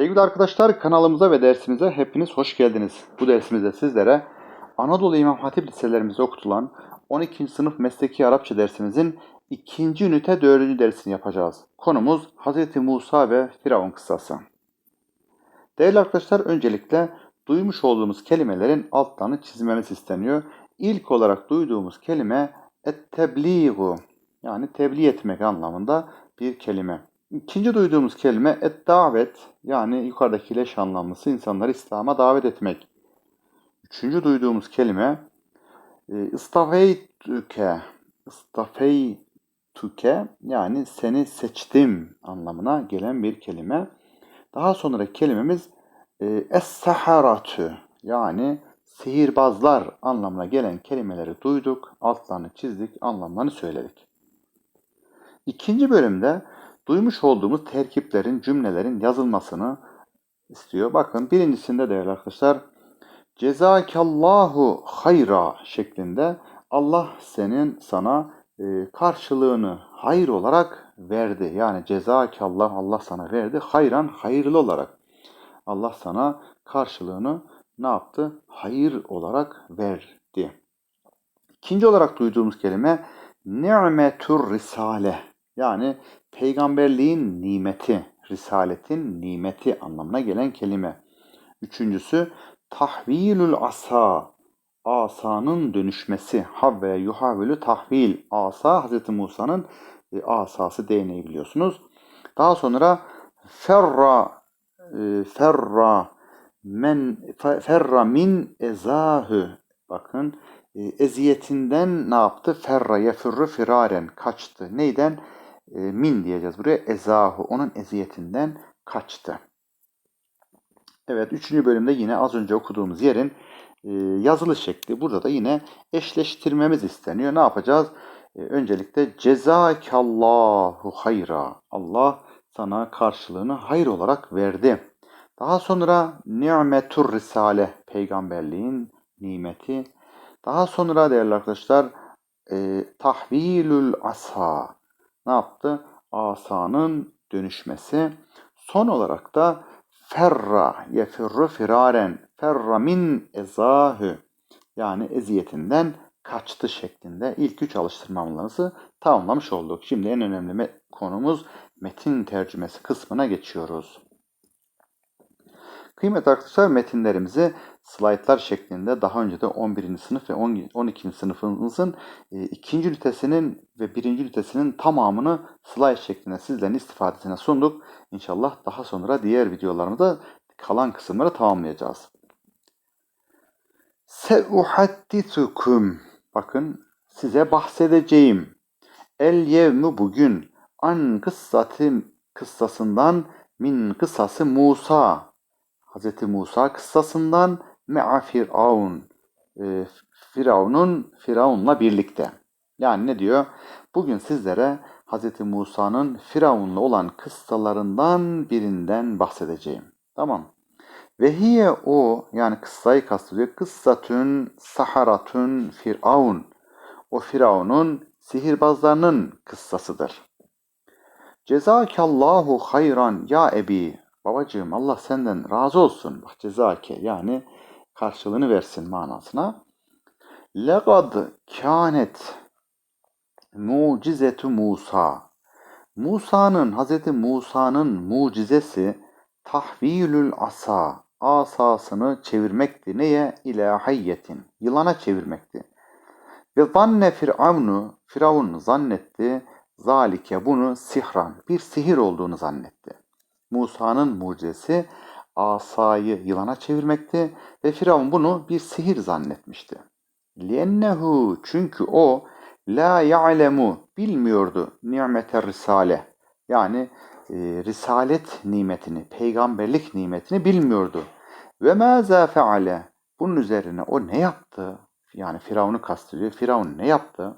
Sevgili arkadaşlar kanalımıza ve dersimize hepiniz hoş geldiniz. Bu dersimizde sizlere Anadolu İmam Hatip liselerimizde okutulan 12. sınıf mesleki Arapça dersimizin 2. ünite 4. dersini yapacağız. Konumuz Hz. Musa ve Firavun kıssası. Değerli arkadaşlar öncelikle duymuş olduğumuz kelimelerin altlarını çizmemiz isteniyor. İlk olarak duyduğumuz kelime ettebliğu yani tebliğ etmek anlamında bir kelime. İkinci duyduğumuz kelime et davet yani yukarıdaki leş anlamlısı insanları İslam'a davet etmek. Üçüncü duyduğumuz kelime e, istafeytüke istafeytüke yani seni seçtim anlamına gelen bir kelime. Daha sonra kelimemiz e, es-saharatü yani sihirbazlar anlamına gelen kelimeleri duyduk, altlarını çizdik, anlamlarını söyledik. İkinci bölümde duymuş olduğumuz terkiplerin, cümlelerin yazılmasını istiyor. Bakın birincisinde değerli arkadaşlar cezakallahu hayra şeklinde Allah senin sana e, karşılığını hayır olarak verdi. Yani cezakallah Allah sana verdi. Hayran hayırlı olarak. Allah sana karşılığını ne yaptı? Hayır olarak verdi. İkinci olarak duyduğumuz kelime ni'metur risale. Yani peygamberliğin nimeti, risaletin nimeti anlamına gelen kelime. Üçüncüsü tahvilül asa, asanın dönüşmesi. Havve yuhavilü tahvil. Asa Hz. Musa'nın e, asası değneği biliyorsunuz. Daha sonra ferra e, ferra men ferra min ezahü bakın e, eziyetinden ne yaptı? Ferra yefürrü firaren kaçtı. Neyden? E, min diyeceğiz buraya. Ezahu onun eziyetinden kaçtı. Evet üçüncü bölümde yine az önce okuduğumuz yerin e, yazılı şekli. Burada da yine eşleştirmemiz isteniyor. Ne yapacağız? E, öncelikle cezakallahu hayra. Allah sana karşılığını hayır olarak verdi. Daha sonra ni'metur risale peygamberliğin nimeti. Daha sonra değerli arkadaşlar e, tahvilül asa ne yaptı? Asanın dönüşmesi. Son olarak da ferra yefirru firaren ferra min ezahü yani eziyetinden kaçtı şeklinde ilk üç alıştırmamızı tamamlamış olduk. Şimdi en önemli konumuz metin tercümesi kısmına geçiyoruz. Kıymetli arkadaşlar metinlerimizi slaytlar şeklinde daha önce de 11. sınıf ve 12. sınıfımızın e, ikinci ünitesinin ve birinci ünitesinin tamamını slayt şeklinde sizlerin istifadesine sunduk. İnşallah daha sonra diğer videolarımızda kalan kısımları tamamlayacağız. Seuhaddisukum Bakın size bahsedeceğim. El yevmi bugün an kıssati kıssasından min kıssası Musa Hz. Musa kıssasından me'a firavun e, Firavun'un Firavun'la birlikte. Yani ne diyor? Bugün sizlere Hz. Musa'nın Firavun'la olan kıssalarından birinden bahsedeceğim. Tamam. Ve hiye o yani kıssayı kastediyor. Kıssatün saharatün firavun. O Firavun'un sihirbazlarının kıssasıdır. Cezakallahu hayran ya ebi. Babacığım Allah senden razı olsun. Bak cezake yani karşılığını versin manasına. Legad kânet mucizetu Musa. Musa'nın, Hz. Musa'nın mucizesi tahvilül asa, asasını çevirmekti. Neye? İlâ hayyetin. Yılana çevirmekti. Ve zanne firavunu, firavun zannetti, zalike bunu sihran, bir sihir olduğunu zannetti. Musa'nın mucizesi asayı yılana çevirmekti ve Firavun bunu bir sihir zannetmişti. Liennehu çünkü o la ya'lemu bilmiyordu nimete risale yani e, risalet nimetini, peygamberlik nimetini bilmiyordu. Ve ma feale bunun üzerine o ne yaptı? Yani Firavun'u kastediyor. Firavun ne yaptı?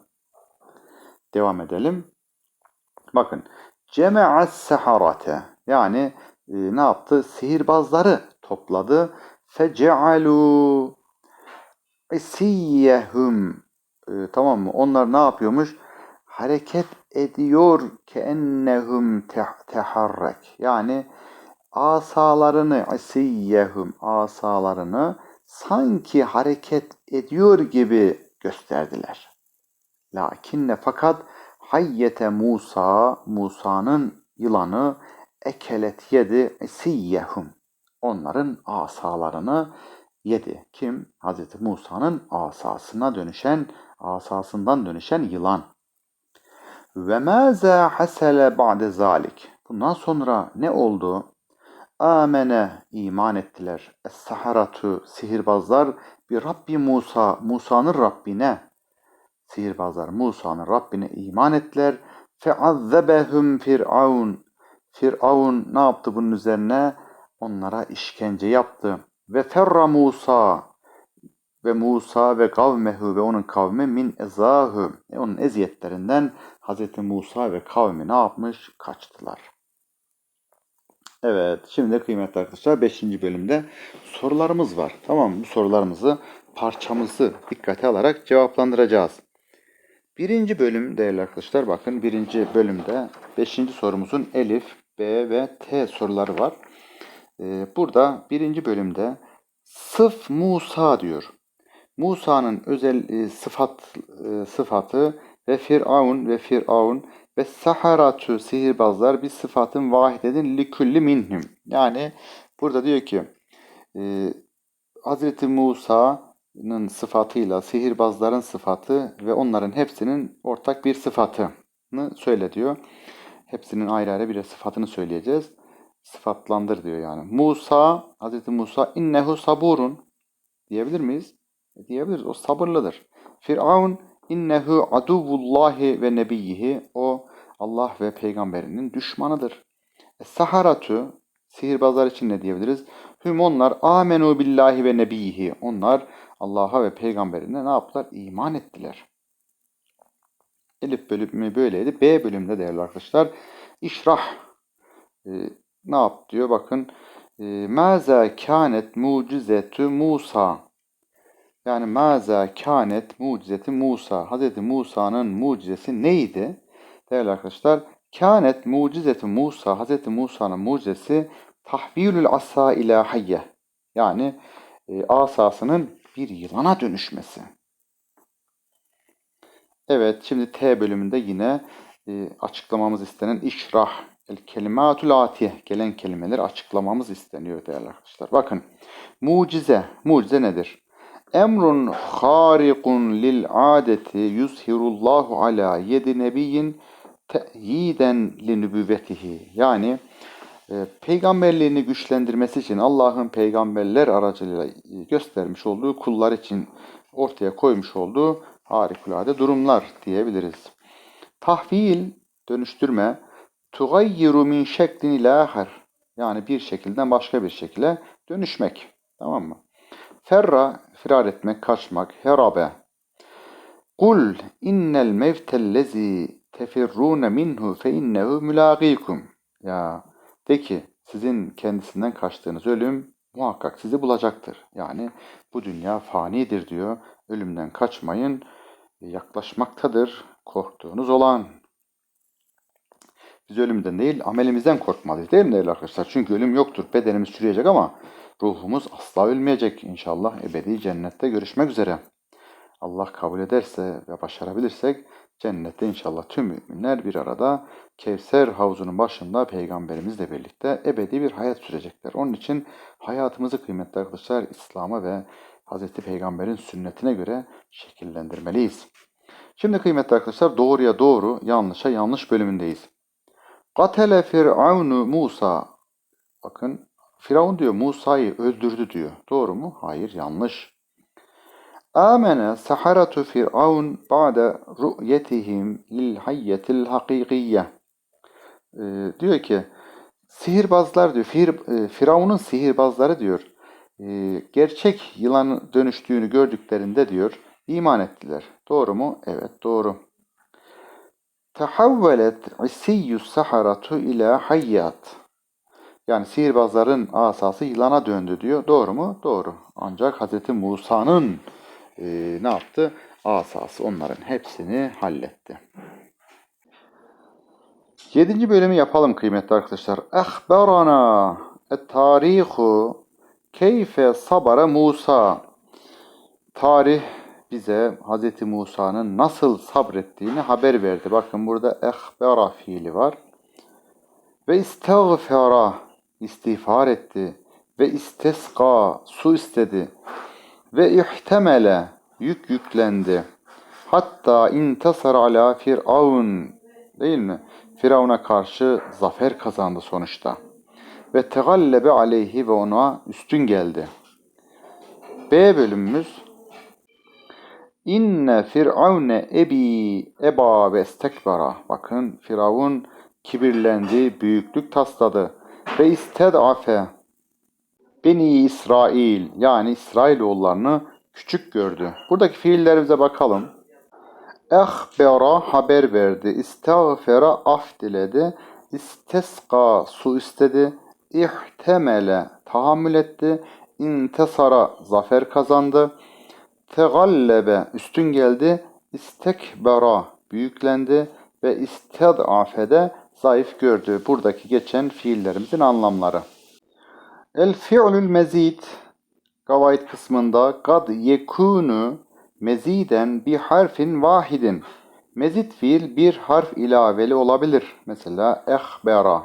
Devam edelim. Bakın. Cema'a seharate yani e, ne yaptı? Sihirbazları topladı. Fecealu isiyyehum e, tamam mı? Onlar ne yapıyormuş? Hareket ediyor ke ennehum teharrek. Yani asalarını asiyyehum asalarını sanki hareket ediyor gibi gösterdiler. Lakinne fakat hayyete Musa Musa'nın yılanı ekelet yedi isiyyehum onların asalarını yedi. Kim? Hazreti Musa'nın asasına dönüşen, asasından dönüşen yılan. Ve mâzâ hasele ba'de zalik. Bundan sonra ne oldu? Amene iman ettiler. Es-saharatu sihirbazlar bir Rabbi Musa, Musa'nın Rabbine. Sihirbazlar Musa'nın Rabbine iman ettiler. Feazzebehum Firavun. Firavun ne yaptı bunun üzerine? Onlara işkence yaptı. Ve ferra Musa ve Musa ve kavmehu ve onun kavmi min ezahu. E, onun eziyetlerinden Hz. Musa ve kavmi ne yapmış? Kaçtılar. Evet, şimdi kıymetli arkadaşlar 5. bölümde sorularımız var. Tamam mı? Bu sorularımızı parçamızı dikkate alarak cevaplandıracağız. Birinci bölüm değerli arkadaşlar bakın birinci bölümde 5. sorumuzun Elif, B ve T soruları var. Ee, burada birinci bölümde sıf Musa diyor. Musa'nın özel e, sıfat e, sıfatı ve Firavun ve Firavun ve saharatu sihirbazlar bir sıfatın vahidedin likulli minhum. Yani burada diyor ki e, Hazreti Musa'nın sıfatıyla sihirbazların sıfatı ve onların hepsinin ortak bir sıfatını söyle diyor. Hepsinin ayrı ayrı bir sıfatını söyleyeceğiz. Sıfatlandır diyor yani. Musa, Hazreti Musa innehu saburun diyebilir miyiz? E, diyebiliriz. O sabırlıdır. Firavun innehu aduvullahi ve nebiyyihi. O Allah ve peygamberinin düşmanıdır. E, saharatu sihirbazlar için ne diyebiliriz? Hüm onlar amenu billahi ve nebiyyihi. Onlar Allah'a ve peygamberine ne yaptılar? İman ettiler. Elif bölümü böyleydi. B bölümde değerli arkadaşlar işrah e, ne yap diyor bakın. E, Maza kânet mucizetu Musa. Yani maza kânet mucizeti Musa. Hz. Musa'nın mucizesi neydi? Değerli arkadaşlar, kânet mucizeti Musa, Hz. Musa'nın mucizesi tahvilül asa ila hayye. Yani e, asasının bir yılana dönüşmesi. Evet, şimdi T bölümünde yine e, açıklamamız istenen işrah, el kelimatul atiye, gelen kelimeleri açıklamamız isteniyor değerli arkadaşlar. Bakın, mucize, mucize nedir? Emrun harikun lil adeti yuzhirullahu ala yedi nebiyyin te'yiden li nübüvvetihi. Yani peygamberliğini güçlendirmesi için Allah'ın peygamberler aracılığıyla göstermiş olduğu kullar için ortaya koymuş olduğu harikulade durumlar diyebiliriz. Tahvil, dönüştürme, tugayyiru min şeklin ilahar. Yani bir şekilden başka bir şekilde dönüşmek. Tamam mı? Ferra, firar etmek, kaçmak. Herabe. Kul innel mevtellezi tefirrune minhu fe innehu mülagikum. Ya de ki sizin kendisinden kaçtığınız ölüm muhakkak sizi bulacaktır. Yani bu dünya fanidir diyor. Ölümden kaçmayın. Yaklaşmaktadır korktuğunuz olan. Biz ölümden değil amelimizden korkmalıyız değil mi değerli arkadaşlar? Çünkü ölüm yoktur. Bedenimiz çürüyecek ama ruhumuz asla ölmeyecek. İnşallah ebedi cennette görüşmek üzere. Allah kabul ederse ve başarabilirsek cennette inşallah tüm müminler bir arada Kevser havuzunun başında peygamberimizle birlikte ebedi bir hayat sürecekler. Onun için hayatımızı kıymetli arkadaşlar İslam'a ve Hz. Peygamber'in sünnetine göre şekillendirmeliyiz. Şimdi kıymetli arkadaşlar doğruya doğru, yanlışa yanlış bölümündeyiz. Katele Firavunu Musa. Bakın Firavun diyor Musa'yı öldürdü diyor. Doğru mu? Hayır yanlış. Amene saharatu Firavun ba'de ru'yetihim lil hayyetil hakikiyye. Ee, diyor ki sihirbazlar diyor Fir, e, Firavun'un sihirbazları diyor e, gerçek yılan dönüştüğünü gördüklerinde diyor iman ettiler. Doğru mu? Evet doğru. Tehavvelet isiyyus saharatu ila hayyat. Yani sihirbazların asası yılana döndü diyor. Doğru mu? Doğru. Ancak Hz. Musa'nın e, ne yaptı? Asası onların hepsini halletti. Yedinci bölümü yapalım kıymetli arkadaşlar. Ehbarana. Et-tarihu keyfe sabara Musa. Tarih bize Hz. Musa'nın nasıl sabrettiğini haber verdi. Bakın burada ehbera fiili var. Ve istagfara istiğfar etti. Ve isteska su istedi. Ve ihtemele yük yüklendi. Hatta intasar ala firavun değil mi? Firavun'a karşı zafer kazandı sonuçta. Ve tegallebe aleyhi ve ona üstün geldi. B bölümümüz İnne firavne ebi eba ve estekbara. Bakın Firavun kibirlendi, büyüklük tasladı. Ve isted'afe Beni İsrail yani İsrailoğullarını küçük gördü. Buradaki fiillerimize bakalım. Ehbera haber verdi. İstağfera af diledi. İsteska su istedi. İhtemele tahammül etti. İntesara zafer kazandı. Tegallebe üstün geldi. İstekbera büyüklendi ve isted'afede zayıf gördü. Buradaki geçen fiillerimizin anlamları. El fi'lül mezid Gavayit kısmında kad yekunu meziden bir harfin vahidin. Mezid fiil bir harf ilaveli olabilir. Mesela ehbera,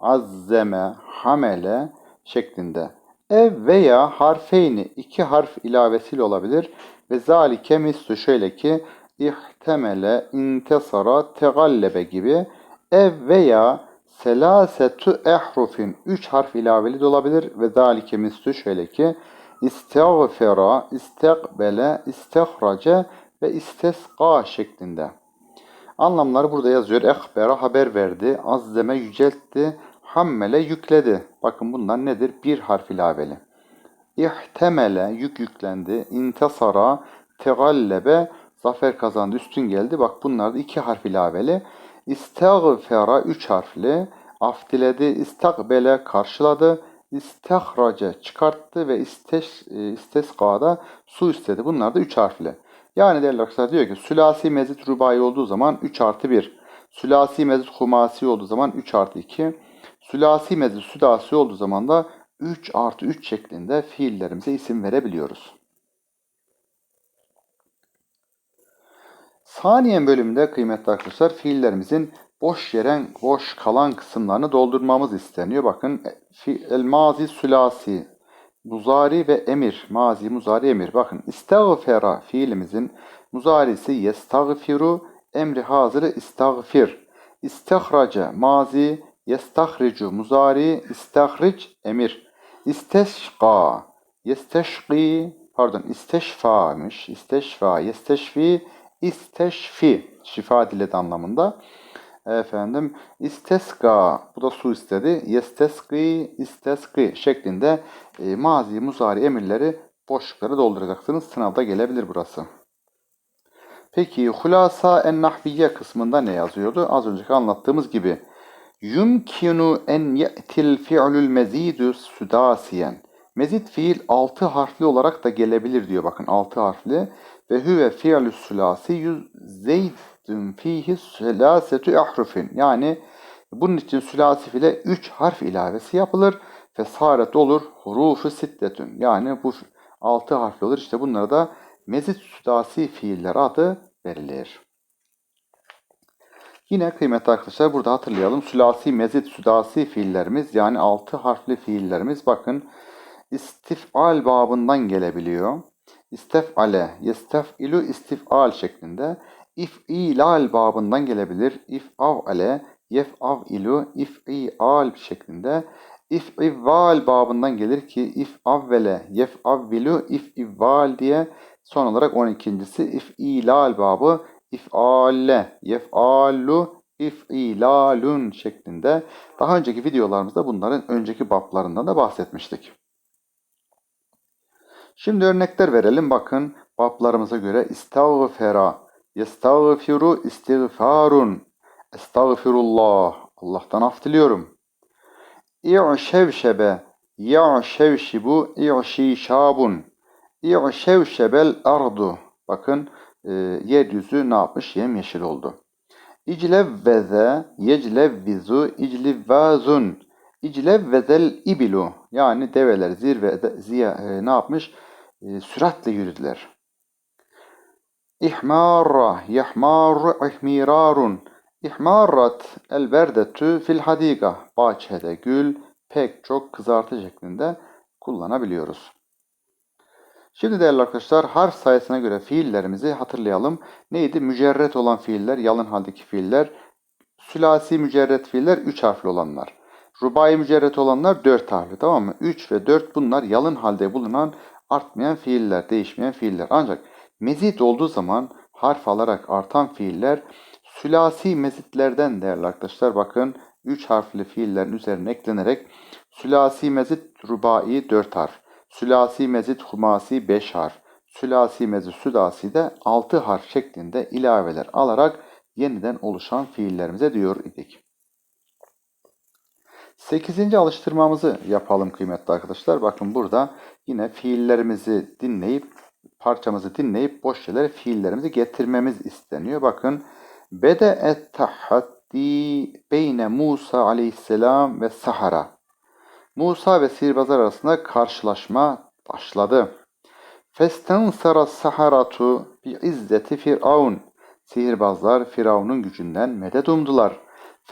azzeme, hamele şeklinde. Ev veya harfeyni iki harf ilavesiyle olabilir. Ve zalike mislu şöyle ki ihtemele, intesara, tegallebe gibi ev veya selasetu ehrufin üç harf ilaveli de olabilir. Ve zalike mislu şöyle ki istagfera, istekbele, istehrace ve isteska şeklinde. Anlamları burada yazıyor. Ehbera haber verdi, azzeme yüceltti, hammele yükledi. Bakın bunlar nedir? Bir harf ilaveli. İhtemele yük yüklendi, intasara, tegallebe zafer kazandı, üstün geldi. Bak bunlar da iki harf ilaveli. İstagfera üç harfli, af diledi, istakbele karşıladı, istehrace çıkarttı ve isteş, e, isteskada su istedi. Bunlar da üç harfli. Yani değerli arkadaşlar diyor ki sülasi mezit rubai olduğu zaman 3 artı 1. Sülasi mezit humasi olduğu zaman 3 artı 2. Sülasi mezit südasi olduğu zaman da 3 artı 3 şeklinde fiillerimize isim verebiliyoruz. Saniyen bölümünde kıymetli arkadaşlar fiillerimizin boş yeren, boş kalan kısımlarını doldurmamız isteniyor. Bakın el mazi sülasi, muzari ve emir, mazi, muzari, emir. Bakın istagfera fiilimizin muzarisi yestagfiru, emri hazırı istagfir. İstehrace mazi, yestahricu muzari, istahric emir. İsteşqa, yesteşqi, pardon isteşfamış, isteşfa, yesteşfi, isteşfi, şifa diledi anlamında. Efendim isteska, bu da su istedi. Yesteski, isteski şeklinde e, mazi, muzari emirleri boşlukları dolduracaksınız. Sınavda gelebilir burası. Peki hulasa en nahviye kısmında ne yazıyordu? Az önceki anlattığımız gibi. Yumkinu en ye'til fi'lül mezidü südasiyen. Mezid fiil altı harfli olarak da gelebilir diyor. Bakın altı harfli. Ve huve fi'lü sülasi zeydün fihi sülasetü ahrufin. Yani bunun için sülasi file 3 harf ilavesi yapılır. Fesaret olur hurufu siddetün. Yani bu altı harfli olur. İşte bunlara da mezid sülasi fiiller adı verilir. Yine kıymetli arkadaşlar burada hatırlayalım. Sülasi, mezit, südasi fiillerimiz yani altı harfli fiillerimiz bakın istifal babından gelebiliyor. İstefale, yestef'ilu istifal şeklinde. İf'ilal babından gelebilir. İf'av'ale, yef'av'ilu, if'ial şeklinde. İf'ivval babından gelir ki if'avvele, yef'avvilu, if'ivval diye son olarak 12.si if'ilal babı if'alle, yef'allu, if'ilalun şeklinde. Daha önceki videolarımızda bunların önceki bablarından da bahsetmiştik. Şimdi örnekler verelim. Bakın bablarımıza göre istağfera, yestağfiru istiğfarun, estağfirullah, Allah'tan af diliyorum. İ'şevşebe, ya'şevşibu, i'şişabun, i'şevşebel ardu. Bakın e, yeryüzü ne yapmış? Yemyeşil oldu. İclevveze, yeclevvizu, iclivvazun, İclev vezel ibilu yani develer zirvede ziya, e, ne yapmış? E, süratle yürüdüler. İhmarra yahmarru ihmirarun İhmarrat el berdetü fil hadika bahçede gül pek çok kızartı şeklinde kullanabiliyoruz. Şimdi değerli arkadaşlar harf sayısına göre fiillerimizi hatırlayalım. Neydi? Mücerret olan fiiller, yalın haldeki fiiller, sülasi mücerret fiiller 3 harfli olanlar. Rubai mücerret olanlar 4 harfli tamam mı? 3 ve 4 bunlar yalın halde bulunan artmayan fiiller, değişmeyen fiiller. Ancak mezit olduğu zaman harf alarak artan fiiller sülasi mezitlerden değerli arkadaşlar. Bakın 3 harfli fiillerin üzerine eklenerek sülasi mezit rubai 4 harf. Sülasi mezit humasi 5 harf. Sülasi mezit südasi de 6 harf şeklinde ilaveler alarak yeniden oluşan fiillerimize diyor idik. 8. alıştırmamızı yapalım kıymetli arkadaşlar. Bakın burada yine fiillerimizi dinleyip parçamızı dinleyip boş yerlere fiillerimizi getirmemiz isteniyor. Bakın Bede et tahaddi beyne Musa aleyhisselam ve Sahara. Musa ve sihirbazlar arasında karşılaşma başladı. Festensara saharatu bi izzeti firavun. Sihirbazlar Firavun'un gücünden medet umdular.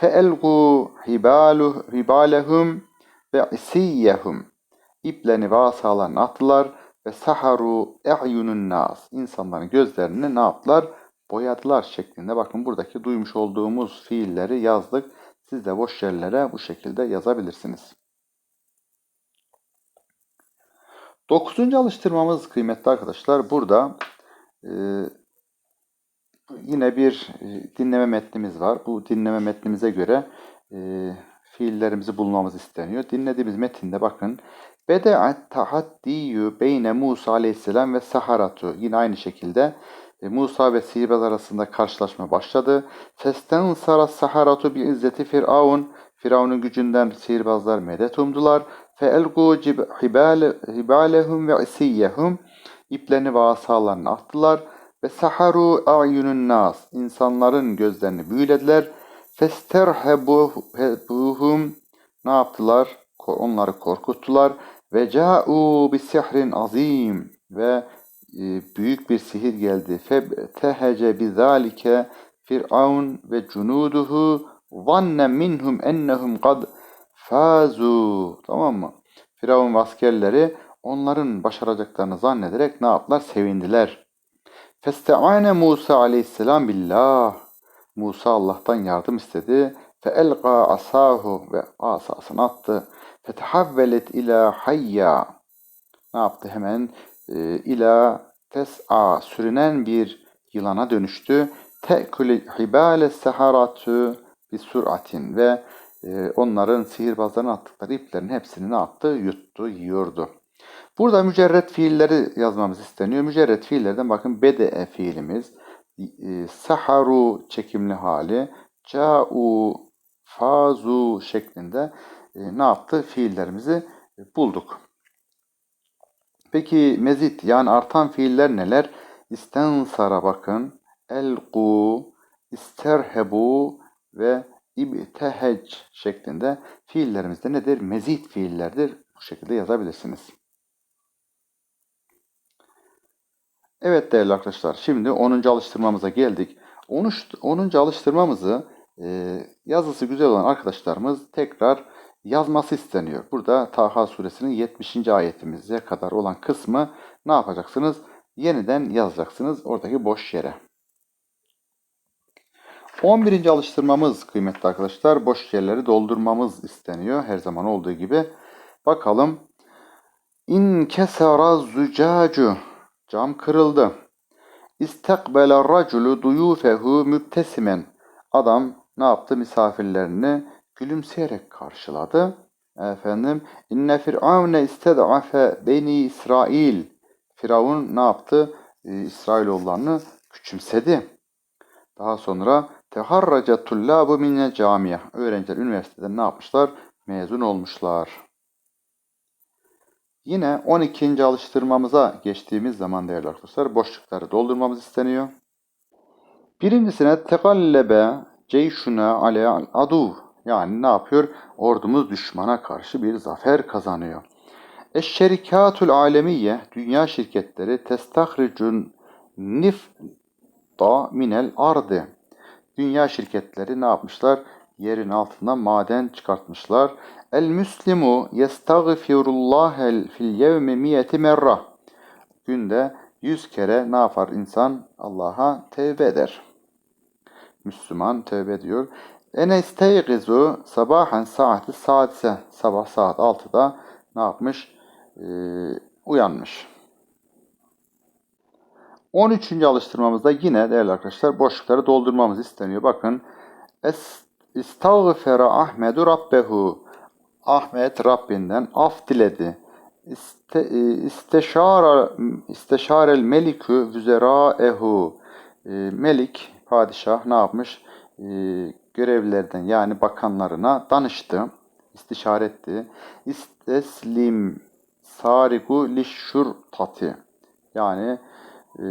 Hibalu hibalehum ve isiyyehum. İplerini ve asalarını attılar ve saharu e'yunun nas. İnsanların gözlerini ne yaptılar? Boyadılar şeklinde. Bakın buradaki duymuş olduğumuz fiilleri yazdık. Siz de boş yerlere bu şekilde yazabilirsiniz. Dokuzuncu alıştırmamız kıymetli arkadaşlar. Burada e, yine bir e, dinleme metnimiz var. Bu dinleme metnimize göre e, fiillerimizi bulmamız isteniyor. Dinlediğimiz metinde bakın. Bede'at tahaddiyu beyne Musa aleyhisselam ve saharatu. Yine aynı şekilde e, Musa ve sihirbaz arasında karşılaşma başladı. Festen sara saharatu bi izzeti firavun. Firavun'un gücünden sihirbazlar medet umdular. Feelgu hibalehum ve isiyyehum. İplerini ve asalarını attılar. Ve saharu a'yunun nas. İnsanların gözlerini büyülediler. Festerhebuhum. Ne yaptılar? Onları korkuttular. Ve ca'u bi sihrin azim. Ve e, büyük bir sihir geldi. Febtehece bizalike Firavun ve cunuduhu zanne minhum ennehum kad fazu. Tamam mı? Firavun askerleri onların başaracaklarını zannederek ne yaptılar? Sevindiler. Feste'ane Musa aleyhisselam billah. Musa Allah'tan yardım istedi. Fe elqa asahu ve asasını attı. Fetehavvelet ila hayya. Ne yaptı hemen? E, ila tes'a sürünen bir yılana dönüştü. Te'külü hibale seharatu bir suratin ve e, onların sihirbazların attıkları iplerin hepsini ne yaptı? Yuttu, yiyordu. Burada mücerret fiilleri yazmamız isteniyor. Mücerret fiillerden bakın bede'e fiilimiz, e, saharu çekimli hali, ca'u, fazu şeklinde e, ne yaptı? Fiillerimizi bulduk. Peki mezit yani artan fiiller neler? İstensara bakın, elqu, isterhebu ve ibtehec şeklinde fiillerimizde nedir? Mezit fiillerdir. Bu şekilde yazabilirsiniz. Evet değerli arkadaşlar şimdi 10. alıştırmamıza geldik. 10. alıştırmamızı e, yazısı güzel olan arkadaşlarımız tekrar yazması isteniyor. Burada Taha suresinin 70. ayetimize kadar olan kısmı ne yapacaksınız? Yeniden yazacaksınız oradaki boş yere. 11. alıştırmamız kıymetli arkadaşlar boş yerleri doldurmamız isteniyor her zaman olduğu gibi. Bakalım. İn kesara zucacu cam kırıldı. İstakbele raculu duyufehu mübtesimen. Adam ne yaptı? Misafirlerini gülümseyerek karşıladı. Efendim, inne firavne isted'afe beni İsrail. Firavun ne yaptı? Ee, İsrailoğullarını küçümsedi. Daha sonra teharraca tullabu minne camiye. Öğrenciler üniversitede ne yapmışlar? Mezun olmuşlar. Yine 12. alıştırmamıza geçtiğimiz zaman değerli arkadaşlar boşlukları doldurmamız isteniyor. Birincisine tekallebe ceyşuna ale adu Yani ne yapıyor? Ordumuz düşmana karşı bir zafer kazanıyor. Eşşerikatul alemiye, dünya şirketleri testahricun nifta minel ardı. Dünya şirketleri ne yapmışlar? Yerin altından maden çıkartmışlar. El müslimu yestagfirullah fil yevmi miyeti merra. Günde yüz kere ne yapar insan? Allah'a tevbe eder. Müslüman tevbe ediyor. Ene isteygizu sabahan saati saatse sabah saat 6'da ne yapmış? Ee, uyanmış. 13. alıştırmamızda yine değerli arkadaşlar boşlukları doldurmamız isteniyor. Bakın istağfera Ahmedu Rabbehu Ahmet Rabbinden af diledi. İste, e, isteşara isteşarel melikü vüzeraehu e, Melik padişah ne yapmış? E, görevlilerden yani bakanlarına danıştı, istişare etti. İsteslim sariku lişşurtati yani e,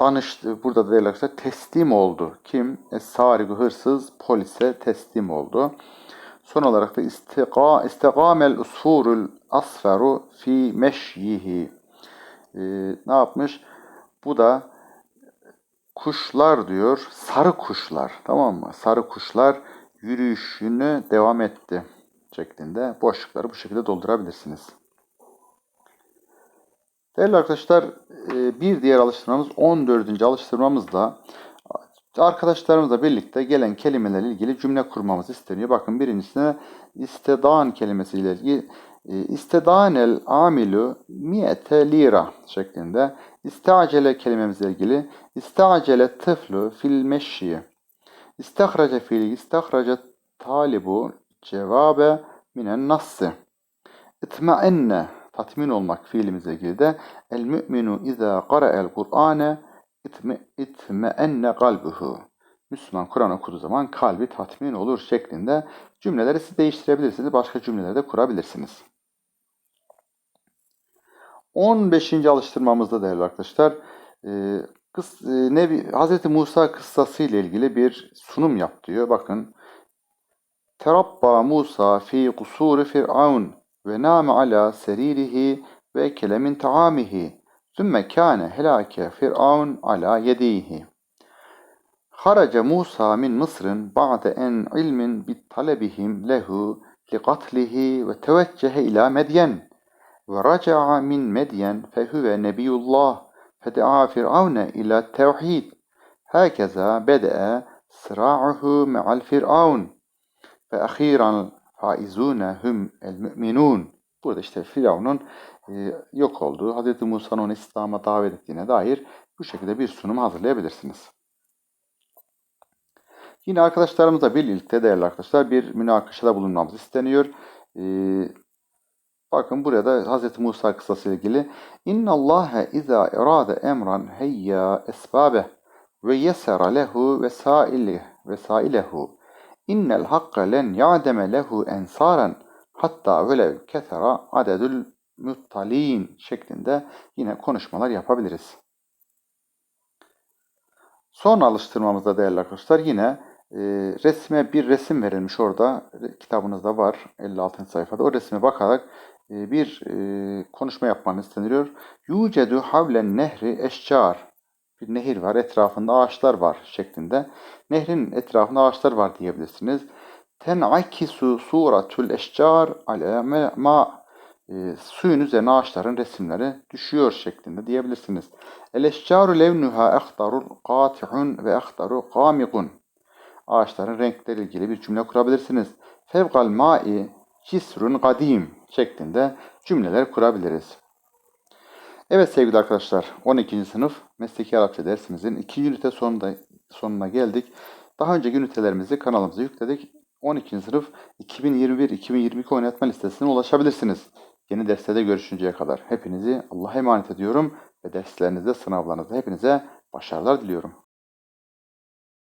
danıştı. Burada da değerli arkadaşlar teslim oldu. Kim? Es-sariku hırsız polise teslim oldu. Son olarak da istiqa, istigamel usfurul asferu fi meşyihi. Ee, ne yapmış? Bu da kuşlar diyor, sarı kuşlar tamam mı? Sarı kuşlar yürüyüşünü devam etti şeklinde boşlukları bu şekilde doldurabilirsiniz. Değerli arkadaşlar e, bir diğer alıştırmamız 14. alıştırmamızda arkadaşlarımızla birlikte gelen kelimelerle ilgili cümle kurmamız isteniyor. Bakın birincisine istedan kelimesiyle ilgili e, istedanel amilu miyete lira şeklinde istacele kelimemizle ilgili istacele tıflu fil meşyi istahraca fiili istahraca talibu cevabe minen nassı itmaenne tatmin olmak fiilimizle ilgili de el müminu izâ qara'el Kur'ane itmeenne kalbuhu. Müslüman Kur'an okuduğu zaman kalbi tatmin olur şeklinde cümleleri siz değiştirebilirsiniz. Başka cümleleri de kurabilirsiniz. 15. alıştırmamızda değerli arkadaşlar e, kıs, e, Nebi, Hz. Musa kıssası ile ilgili bir sunum yap diyor. Bakın Terabba Musa fi kusuri Fir'aun ونام على سريره وأكل من طعامه ثم كان هلاك فرعون على يديه. خرج موسى من مصر بعد أن علم بطلبهم له لقتله وتوجه إلى مدين. ورجع من مدين فهو نبي الله فدعا فرعون إلى التوحيد. هكذا بدأ صراعه مع الفرعون. فأخيرا faizune hum el müminun. Burada işte Firavun'un e, yok olduğu, Hz. Musa'nın İslam'a davet ettiğine dair bu şekilde bir sunum hazırlayabilirsiniz. Yine arkadaşlarımızla birlikte değerli arkadaşlar bir münakaşada bulunmamız isteniyor. Ee, bakın burada Hz. Musa kıssası ile ilgili İnna Allahe izâ irâde emran heyya esbâbeh ve yesera lehu vesaileh vesailehu innel hakka len ya'deme lehu ensaren hatta velev ketera adedül muttalin şeklinde yine konuşmalar yapabiliriz. Son alıştırmamızda değerli arkadaşlar yine e, resme bir resim verilmiş orada. Kitabınızda var 56. sayfada. O resme bakarak e, bir e, konuşma yapmanız isteniliyor. Yucedu havlen nehri eşcar. Bir nehir var, etrafında ağaçlar var şeklinde. Nehrin etrafında ağaçlar var diyebilirsiniz. Ten'akisu suratul eşcar ala ma e, suyun üzerine ağaçların resimleri düşüyor şeklinde diyebilirsiniz. El eşcaru levnuha ehtarul qati'un ve ehtaru qamiqun. Ağaçların renkleri ilgili bir cümle kurabilirsiniz. Fevgal ma'i cisrun kadim şeklinde cümleler kurabiliriz. Evet sevgili arkadaşlar 12. sınıf mesleki Arapça dersimizin 2. ünite sonunda, sonuna geldik. Daha önce ünitelerimizi kanalımıza yükledik. 12. sınıf 2021-2022 oynatma listesine ulaşabilirsiniz. Yeni derslerde görüşünceye kadar hepinizi Allah'a emanet ediyorum ve derslerinizde, sınavlarınızda hepinize başarılar diliyorum.